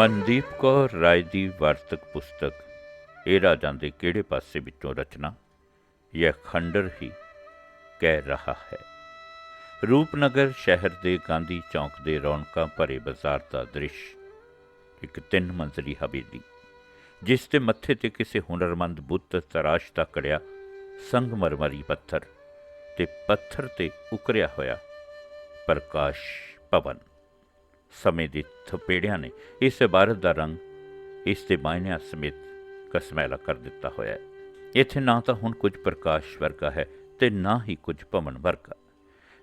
ਮਨਦੀਪ ਕੌਰ ਰਾਏ ਦੀ ਵਾਰਤਕ ਪੁਸਤਕ, ਇਹ ਰਾਜਾਂ ਦੇ ਕਿਹੜੇ ਪਾਸੇ ਵਿੱਚੋਂ ਰਚਨਾ? ਇਹ ਖੰਡਰ ਹੀ ਕਹਿ ਰਹਾ ਹੈ। ਰੂਪਨਗਰ ਸ਼ਹਿਰ ਦੇ ਗਾਂਧੀ ਚੌਂਕ ਦੇ ਰੌਣਕਾਂ ਭਰੇ ਬਾਜ਼ਾਰ ਦਾ ਦ੍ਰਿਸ਼, ਇੱਕ ਤਿੰਨ ਮੰਜ਼ਲੀ ਹਵੇਲੀ, ਜਿਸ ਦੇ ਮੱਥੇ ਤੇ ਕਿਸੇ ਹੁਨਰਮੰਦ ਬੁੱਤ ਤਰਾਸ਼ ਦਾ ਕੜਿਆ ਸੰਗਮਰਮਰੀ ਪੱਥਰ ਤੇ ਪੱਥਰ ਤੇ ਉਕਰਿਆ ਹੋਇਆ ਪ੍ਰਕਾਸ਼ ਭਵਨ ਸਮੇਂ ਦੇ ਥਪੇੜਿਆਂ ਨੇ ਇਸ ਇਬਾਰਤ ਦਾ ਰੰਗ ਇਸ ਦੇ ਮਾਇਨਿਆਂ ਸਮੇਤ ਕਸਮੈਲਾ ਕਰ ਦਿੱਤਾ ਹੋਇਆ ਹੈ ਇੱਥੇ ਨਾ ਤਾਂ ਹੁਣ ਕੁਝ ਪ੍ਰਕਾਸ਼ ਵਰਗਾ ਹੈ ਤੇ ਨਾ ਹੀ ਕੁਝ ਭਵਨ ਵਰਗਾ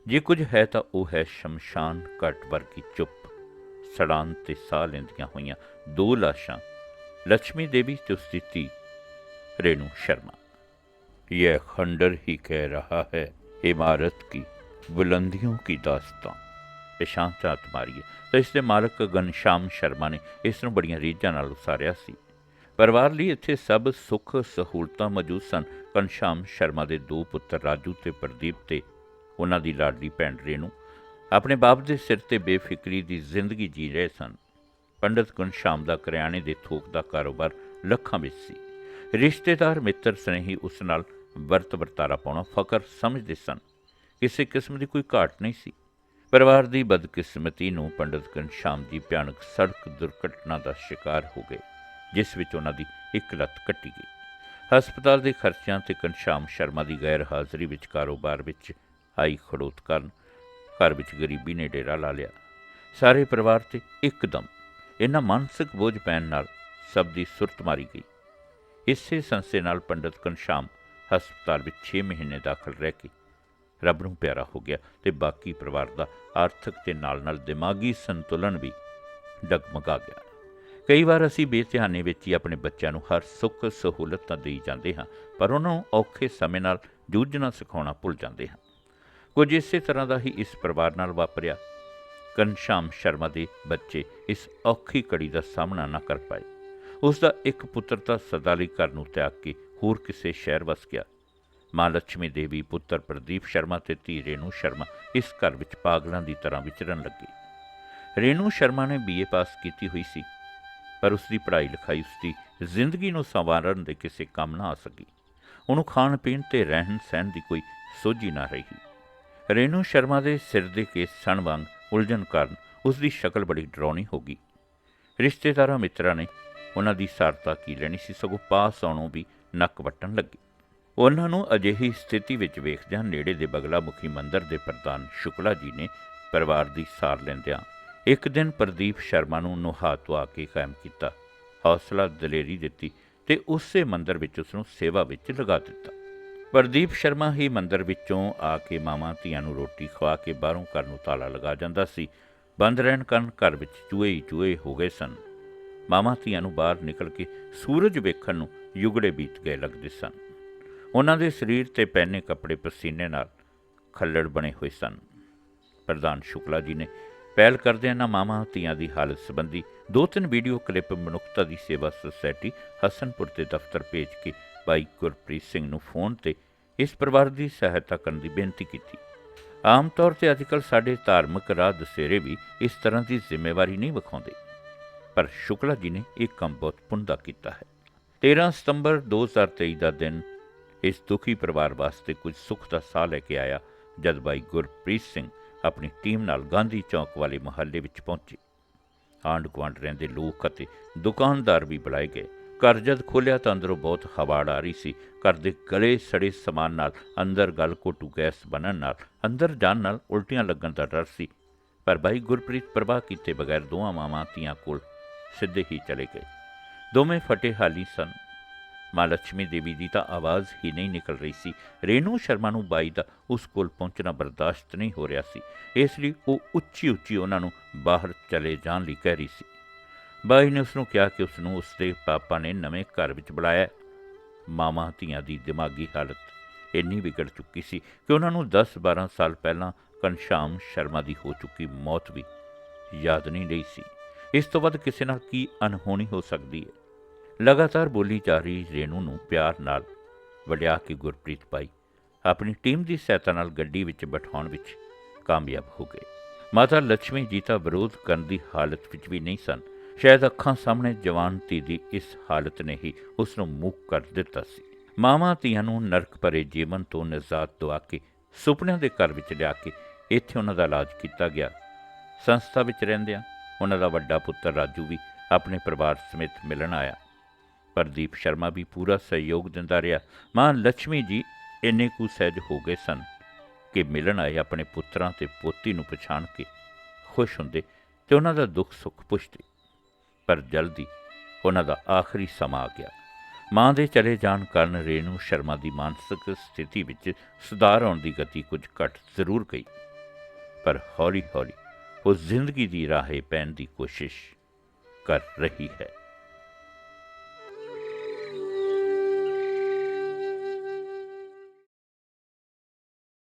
ਜੇ ਕੁਝ ਹੈ ਤਾਂ ਉਹ ਹੈ ਸ਼ਮਸ਼ਾਨ ਘਾਟ ਵਰਗੀ ਚੁੱਪ ਸੜਾਂ ਤੇ ਸਾਹ ਲੈਂਦੀਆਂ ਹੋਈਆਂ ਦੋ ਲਾਸ਼ਾਂ लक्ष्मी देवी तो स्थिति रेणु शर्मा यह खंडर ही कह रहा है इमारत की बुलंदियों की दास्तां ਇਹ ਝਾਤ ਮਾਰੀ ਤਾਂ ਇਸ ਦੇ ਮਾਲਕ ਗਨਸ਼ਾਮ ਸ਼ਰਮਾ ਨੇ ਇਸ ਨੂੰ ਬੜੀਆਂ ਰੀਝਾਂ ਨਾਲ ਉਸਾਰਿਆ ਸੀ। ਪਰਿਵਾਰ ਲਈ ਇੱਥੇ ਸਭ ਸੁੱਖ ਸਹੂਲਤਾਂ ਮੌਜੂਦ ਸਨ। ਗਨਸ਼ਾਮ ਸ਼ਰਮਾ ਦੇ ਦੋ ਪੁੱਤਰ ਰਾਜੂ ਤੇ ਪ੍ਰਦੀਪ ਤੇ ਉਹਨਾਂ ਦੀ ਲਾਡਲੀ ਭੈਣ ਰੇਣੂ ਆਪਣੇ ਬਾਪ ਦੇ ਸਿਰ ਤੇ ਬੇਫਿਕਰੀ ਦੀ ਜ਼ਿੰਦਗੀ ਜੀ ਰਹੇ ਸਨ। ਪੰਡਤ ਗੁਨਸ਼ਾਮ ਦਾ ਕਰਿਆਣੇ ਦੇ ਥੋਕ ਦਾ ਕਾਰੋਬਾਰ ਲੱਖਾਂ ਵਿੱਚ ਸੀ। ਰਿਸ਼ਤੇਦਾਰ, ਮਿੱਤਰ, ਸਨੇਹੀ ਉਸ ਨਾਲ ਵਰਤ ਵਰਤਾਰਾ ਪਾਉਣਾ ਫਕਰ ਸਮਝਦੇ ਸਨ। ਕਿਸੇ ਕਿਸਮ ਦੀ ਕੋਈ ਘਾਟ ਨਹੀਂ ਸੀ। ਪਰਿਵਾਰ ਦੀ ਬਦਕਿਸਮਤੀ ਨੂੰ ਪੰਡਤ ਗੁਨਸ਼ਾਮ ਦੀ ਭਿਆਨਕ ਸੜਕ ਦੁਰਘਟਨਾ ਦਾ ਸ਼ਿਕਾਰ ਹੋ ਗਏ, ਜਿਸ ਵਿੱਚ ਉਹਨਾਂ ਦੀ ਇੱਕ ਲੱਤ ਕੱਟੀ ਗਈ। ਹਸਪਤਾਲ ਦੇ ਖਰਚਿਆਂ ਤੇ ਘਨਸ਼ਾਮ ਸ਼ਰਮਾ ਦੀ ਗੈਰ ਹਾਜ਼ਰੀ ਵਿੱਚ ਕਾਰੋਬਾਰ ਵਿੱਚ ਆਈ ਖੜੋਤ ਕਾਰਨ ਘਰ ਵਿੱਚ ਗਰੀਬੀ ਨੇ ਡੇਰਾ ਲਾ ਲਿਆ। ਸਾਰੇ ਪਰਿਵਾਰ ਤੇ ਇੱਕਦਮ ਇਹਨਾਂ ਮਾਨਸਿਕ ਬੋਝ ਪੈਣ ਨਾਲ ਸਭ ਦੀ ਸੁਰਤ ਮਾਰੀ ਗਈ। ਇਸੇ ਸੰਸੇ ਨਾਲ ਪੰਡਤ ਘਨਸ਼ਾਮ ਹਸਪਤਾਲ ਵਿੱਚ 6 ਮਹੀਨੇ ਦਾਖਲ ਰਹਿ ਕੇ ਰੱਬ ਨੂੰ ਪਿਆਰਾ ਹੋ ਗਿਆ ਤੇ ਬਾਕੀ ਪਰਿਵਾਰ ਦਾ ਆਰਥਿਕ ਤੇ ਨਾਲ-ਨਾਲ ਦਿਮਾਗੀ ਸੰਤੁਲਨ ਵੀ ਡਗਮਗਾ ਗਿਆ। ਕਈ ਵਾਰ ਅਸੀਂ ਬੇਧਿਆਨੀ ਵਿੱਚ ਹੀ ਆਪਣੇ ਬੱਚਿਆਂ ਨੂੰ ਹਰ ਸੁੱਖ ਸਹੂਲਤ ਤਾਂ ਦੇਈ ਜਾਂਦੇ ਹਾਂ, ਪਰ ਉਹਨਾਂ ਨੂੰ ਔਖੇ ਸਮੇਂ ਨਾਲ ਜੂਝਣਾ ਸਿਖਾਉਣਾ ਭੁੱਲ ਜਾਂਦੇ ਹਾਂ। ਕੁਝ ਇਸੇ ਤਰ੍ਹਾਂ ਦਾ ਹੀ ਇਸ ਪਰਿਵਾਰ ਨਾਲ ਵਾਪਰਿਆ। ਘਨਸ਼ਾਮ ਸ਼ਰਮਾ ਦੇ ਬੱਚੇ ਇਸ ਔਖੀ ਕੜੀ ਦਾ ਸਾਹਮਣਾ ਨਾ ਕਰ ਪਾਏ। ਉਸ ਦਾ ਇੱਕ ਪੁੱਤਰ ਤਾਂ ਸਦਾ ਲਈ ਘਰ ਨੂੰ ਤਿਆਗ ਕੇ ਹੋਰ ਕਿਸੇ ਸ਼ਹਿਰ ਵਸ ਗਿਆ। ਮਾਂ ਲక్ష్ਮੀ ਦੇਵੀ, ਪੁੱਤਰ ਪ੍ਰਦੀਪ ਸ਼ਰਮਾ ਤੇ ਧੀ ਰੇਣੂ ਸ਼ਰਮਾ ਇਸ ਘਰ ਵਿੱਚ ਪਾਗਲਾਂ ਦੀ ਤਰ੍ਹਾਂ ਵਿਚਰਨ ਲੱਗੇ। ਰੇਣੂ ਸ਼ਰਮਾ ਨੇ ਬੀਏ ਪਾਸ ਕੀਤੀ ਹੋਈ ਸੀ, ਪਰ ਉਸ ਦੀ ਪੜ੍ਹਾਈ ਲਿਖਾਈ ਉਸ ਦੀ ਜ਼ਿੰਦਗੀ ਨੂੰ ਸੰਵਾਰਨ ਦੇ ਕਿਸੇ ਕੰਮ ਨਾ ਆ ਸਕੀ। ਉਹਨੂੰ ਖਾਣ ਪੀਣ ਤੇ ਰਹਿਣ ਸਹਿਣ ਦੀ ਕੋਈ ਸੋਝੀ ਨਾ ਰਹੀ। ਰੇਣੂ ਸ਼ਰਮਾ ਦੇ ਸਿਰ ਦੇ ਕੇਸ ਸਣ ਵਾਂਗ ਉਲਝਣ ਕਾਰਨ ਉਸ ਦੀ ਸ਼ਕਲ ਬੜੀ ਡਰਾਉਣੀ ਹੋ ਗਈ। ਰਿਸ਼ਤੇਦਾਰਾਂ ਮਿੱਤਰਾਂ ਨੇ ਉਹਨਾਂ ਦੀ ਸਾਰਤਾ ਕੀ ਲੈਣੀ ਸੀ, ਸਗੋਂ ਪਾਸ ਆਉਣੋਂ ਵੀ ਨੱਕ ਵੱਟਣ ਲੱਗੇ। ਉਹਨਾਂ ਨੂੰ ਅਜਿਹੀ ਸਥਿਤੀ ਵਿੱਚ ਵੇਖਦਿਆਂ ਨੇੜੇ ਦੇ ਬਗਲਾ ਮੁਖੀ ਮੰਦਰ ਦੇ ਪ੍ਰਧਾਨ ਸ਼ੁਕਲਾ ਜੀ ਨੇ ਪਰਿਵਾਰ ਦੀ ਸਾਰ ਲੈਂਦਿਆਂ ਇੱਕ ਦਿਨ ਪ੍ਰਦੀਪ ਸ਼ਰਮਾ ਨੂੰ ਨੁਹਾ ਧੁਆ ਕੇ ਕਾਇਮ ਕੀਤਾ, ਹੌਸਲਾ ਦਲੇਰੀ ਦਿੱਤੀ ਤੇ ਉਸੇ ਮੰਦਰ ਵਿੱਚ ਉਸ ਨੂੰ ਸੇਵਾ ਵਿੱਚ ਲਗਾ ਦਿੱਤਾ। ਪ੍ਰਦੀਪ ਸ਼ਰਮਾ ਹੀ ਮੰਦਰ ਵਿੱਚੋਂ ਆ ਕੇ ਮਾਵਾਂ ਧੀਆਂ ਨੂੰ ਰੋਟੀ ਖਵਾ ਕੇ ਬਾਹਰੋਂ ਘਰ ਨੂੰ ਤਾਲਾ ਲਗਾ ਜਾਂਦਾ ਸੀ। ਬੰਦ ਰਹਿਣ ਕਾਰਨ ਘਰ ਵਿੱਚ ਚੂਹੇ ਹੀ ਚੂਹੇ ਹੋ ਗਏ ਸਨ। ਮਾਵਾਂ ਧੀਆਂ ਨੂੰ ਬਾਹਰ ਨਿਕਲ ਕੇ ਸੂਰਜ ਵੇਖਣ ਨੂੰ ਯੁਗੜੇ ਬੀਤ ਗਏ ਲੱਗਦੇ ਸਨ। ਉਹਨਾਂ ਦੇ ਸਰੀਰ ਤੇ ਪਹਿਨੇ ਕੱਪੜੇ ਪਸੀਨੇ ਨਾਲ ਖੱਲੜ ਬਣੇ ਹੋਏ ਸਨ। ਪ੍ਰਧਾਨ ਸ਼ੁਕਲਾ ਜੀ ਨੇ ਪਹਿਲ ਕਰਦੇ ਇਹਨਾਂ ਮਾਵਾਂ ਧੀਆਂ ਦੀ ਹਾਲਤ ਸੰਬੰਧੀ ਦੋ ਤਿੰਨ ਵੀਡੀਓ ਕਲਿੱਪ ਮਨੁੱਖਤਾ ਦੀ ਸੇਵਾ ਸੁਸਾਇਟੀ ਹਸਨਪੁਰ ਦੇ ਦਫ਼ਤਰ ਭੇਜ ਕੇ ਭਾਈ ਗੁਰਪ੍ਰੀਤ ਸਿੰਘ ਨੂੰ ਫੋਨ ਤੇ ਇਸ ਪਰਿਵਾਰ ਦੀ ਸਹਾਇਤਾ ਕਰਨ ਦੀ ਬੇਨਤੀ ਕੀਤੀ। ਆਮ ਤੌਰ ਤੇ ਅੱਜਕੱਲ ਸਾਡੇ ਧਾਰਮਿਕ ਰਾਹ ਦਸੇਰੇ ਵੀ ਇਸ ਤਰ੍ਹਾਂ ਦੀ ਜ਼ਿੰਮੇਵਾਰੀ ਨਹੀਂ ਵਿਖਾਉਂਦੇ। ਪਰ ਸ਼ੁਕਲਾ ਜੀ ਨੇ ਇਹ ਕੰਮ ਬਹੁਤ ਪੁੰਦਾ ਕੀਤਾ ਹੈ। 13 ਸਤੰਬਰ 2023 ਦਾ ਦਿਨ ਇਸ ਦੁਖੀ ਪਰਿਵਾਰ ਵਾਸਤੇ ਕੁਝ ਸੁੱਖ ਦਾ ਸਾਹ ਲੈ ਕੇ ਆਇਆ, ਜਦ ਬਾਈ ਗੁਰਪ੍ਰੀਤ ਸਿੰਘ ਆਪਣੀ ਟੀਮ ਨਾਲ ਗਾਂਧੀ ਚੌਕ ਵਾਲੇ ਮੁਹੱਲੇ ਵਿੱਚ ਪਹੁੰਚੇ। ਆਂਢ ਗੁਆਂਢ ਰਹਿੰਦੇ ਲੋਕ ਅਤੇ ਦੁਕਾਨਦਾਰ ਵੀ ਬੁਲਾਏ ਗਏ। ਘਰ ਜਦ ਖੋਲਿਆ ਤਾਂ ਅੰਦਰੋਂ ਬਹੁਤ ਹਵਾੜ ਆ ਰਹੀ ਸੀ। ਘਰ ਦੇ ਗਲੇ ਸੜੇ ਸਮਾਨ ਨਾਲ, ਅੰਦਰ ਗਲ ਕੋਟੂ ਗੈਸ ਬਣਨ ਨਾਲ, ਅੰਦਰ ਜਾਣ ਨਾਲ ਉਲਟੀਆਂ ਲੱਗਣ ਦਾ ਡਰ ਸੀ। ਪਰ ਭਾਈ ਗੁਰਪ੍ਰੀਤ ਪ੍ਰਵਾਹ ਕੀਤੇ ਬਗੈਰ ਦੋਵਾਂ ਮਾਵਾਂ ਧੀਆਂ ਕੋਲ ਸਿੱਧੇ ਹੀ ਚਲੇ ਗਏ। ਦੋਵੇਂ ਫਟੇ ਹਾਲੀ ਸਨ। ਮਾਂ ਲక్ష్ਮੀ ਦੇਵੀ ਦੀ ਤਾਂ ਆਵਾਜ਼ ਹੀ ਨਹੀਂ ਨਿਕਲ ਰਹੀ ਸੀ। ਰੇਨੂ ਸ਼ਰਮਾ ਨੂੰ ਬਾਈ ਦਾ ਉਸ ਕੋਲ ਪਹੁੰਚਣਾ ਬਰਦਾਸ਼ਤ ਨਹੀਂ ਹੋ ਰਿਹਾ ਸੀ। ਇਸ ਲਈ ਉਹ ਉੱਚੀ ਉੱਚੀ ਉਹਨਾਂ ਨੂੰ ਬਾਹਰ ਚਲੇ ਜਾਣ ਲਈ ਕਹਿ ਰਹੀ ਸੀ। ਬਾਈ ਨੇ ਉਸ ਨੂੰ ਕਿਹਾ ਕਿ ਉਸ ਨੂੰ ਉਸ ਦੇ ਪਾਪਾ ਨੇ ਨਵੇਂ ਘਰ ਵਿੱਚ ਬੁਲਾਇਆ ਮਾਮਾ ਧੀਆਂ ਦੀ ਦਿਮਾਗੀ ਹਾਲਤ ਇੰਨੀ ਵਿਗੜ ਚੁੱਕੀ ਸੀ ਕਿ ਉਹਨਾਂ ਨੂੰ 10-12 ਸਾਲ ਪਹਿਲਾਂ ਘਨਸ਼ਾਮ ਸ਼ਰਮਾ ਦੀ ਹੋ ਚੁੱਕੀ ਮੌਤ ਵੀ ਯਾਦ ਨਹੀਂ ਰਹੀ ਸੀ। ਇਸ ਤੋਂ ਵੱਧ ਕਿਸੇ ਨਾਲ ਕੀ ਅਨਹੋਣੀ ਹੋ ਸਕਦੀ ਹੈ? ਲਗਾਤਾਰ ਬੋਲੀ ਜਾ ਰਹੀ ਰੇਣੂ ਨੂੰ ਪਿਆਰ ਨਾਲ ਵਡਿਆ ਕੇ ਗੁਰਪ੍ਰੀਤ ਭਾਈ ਆਪਣੀ ਟੀਮ ਦੀ ਸਹਾਇਤਾ ਨਾਲ ਗੱਡੀ ਵਿੱਚ ਬਿਠਾਉਣ ਵਿੱਚ ਕਾਮਯਾਬ ਹੋ ਗਏ। ਮਾਤਾ ਲక్ష్ਮੀ ਜੀ ਦਾ ਵਿਰੋਧ ਕਰਨ ਦੀ ਹਾਲਤ ਵਿੱਚ ਵੀ ਨਹੀਂ ਸਨ। ਸ਼ਾਇਦ ਅੱਖਾਂ ਸਾਹਮਣੇ ਜਵਾਨ ਧੀ ਦੀ ਇਸ ਹਾਲਤ ਨੇ ਹੀ ਉਸ ਨੂੰ ਮੂਕ ਕਰ ਦਿੱਤਾ ਸੀ। ਮਾਵਾਂ ਧੀਆਂ ਨੂੰ ਨਰਕ ਭਰੇ ਜੀਵਨ ਤੋਂ ਨਿਜ਼ਾਤ ਦਵਾ ਕੇ ਸੁਪਨਿਆਂ ਦੇ ਘਰ ਵਿੱਚ ਲਿਆ ਕੇ ਇੱਥੇ ਉਹਨਾਂ ਦਾ ਇਲਾਜ ਕੀਤਾ ਗਿਆ। ਸੰਸਥਾ ਵਿੱਚ ਰਹਿੰਦਿਆਂ ਉਹਨਾਂ ਦਾ ਵੱਡਾ ਪੁੱਤਰ ਰਾਜੂ ਵੀ ਆਪਣੇ ਪਰਿਵਾਰ ਸਮੇਤ ਮਿਲਣ ਆਇਆ। ਪ੍ਰਦੀਪ ਸ਼ਰਮਾ ਵੀ ਪੂਰਾ ਸਹਿਯੋਗ ਦਿੰਦਾ ਰਿਹਾ। ਮਾਂ ਲక్ష్ਮੀ ਜੀ ਇੰਨੇ ਕੁ ਸਹਿਜ ਹੋ ਗਏ ਸਨ ਕਿ ਮਿਲਣ ਆਏ ਆਪਣੇ ਪੁੱਤਰਾਂ ਤੇ ਪੋਤੀ ਨੂੰ ਪਛਾਣ ਕੇ ਖੁਸ਼ ਹੁੰਦੇ ਤੇ ਉਹਨਾਂ ਦਾ ਦੁੱਖ ਸੁੱਖ ਪੁੱਛਦੇ। ਪਰ ਜਲਦੀ ਉਹਨਾਂ ਦਾ ਆਖਰੀ ਸਮਾਂ ਆ ਗਿਆ। ਮਾਂ ਦੇ ਚਲੇ ਜਾਣ ਕਾਰਨ ਰੇਨੂ ਸ਼ਰਮਾ ਦੀ ਮਾਨਸਿਕ ਸਥਿਤੀ ਵਿੱਚ ਸੁਧਾਰ ਆਉਣ ਦੀ ਗਤੀ ਕੁਝ ਘਟ ਜ਼ਰੂਰ ਗਈ। ਪਰ ਹੌਲੀ-ਹੌਲੀ ਉਹ ਜ਼ਿੰਦਗੀ ਦੀ ਰਾਹੇ ਪੈਣ ਦੀ ਕੋਸ਼ਿਸ਼ ਕਰ ਰਹੀ ਹੈ।